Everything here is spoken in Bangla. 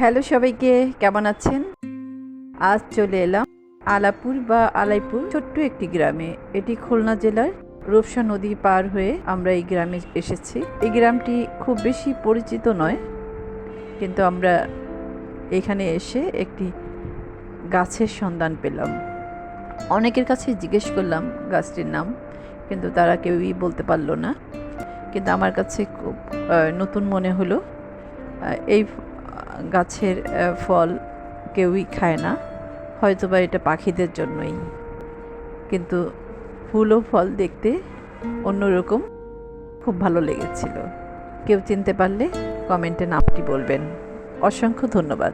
হ্যালো সবাইকে, কেমন আছেন? আজ চলে এলাম আলাপুর বা আলাইপুর ছোট্ট একটি গ্রামে। এটি খুলনা জেলার রূপসা নদী পার হয়ে আমরা এই গ্রামে এসেছি। এই গ্রামটি খুব বেশি পরিচিত নয়, কিন্তু আমরা এখানে এসে একটি গাছের সন্ধান পেলাম। অনেকের কাছে জিজ্ঞেস করলাম গাছটির নাম, কিন্তু তারা কেউই বলতে পারল না। কিন্তু আমার কাছে খুব নতুন মনে হলো এই গাছের ফল কেউই খায় না। হয়তো বা এটা পাখিদের জন্যই। কিন্তু ফুল ও ফল দেখতে অন্যরকম খুব ভালো লেগেছিল। কেউ চিনতে পারলে কমেন্টে নামটি বলবেন। অসংখ্য ধন্যবাদ।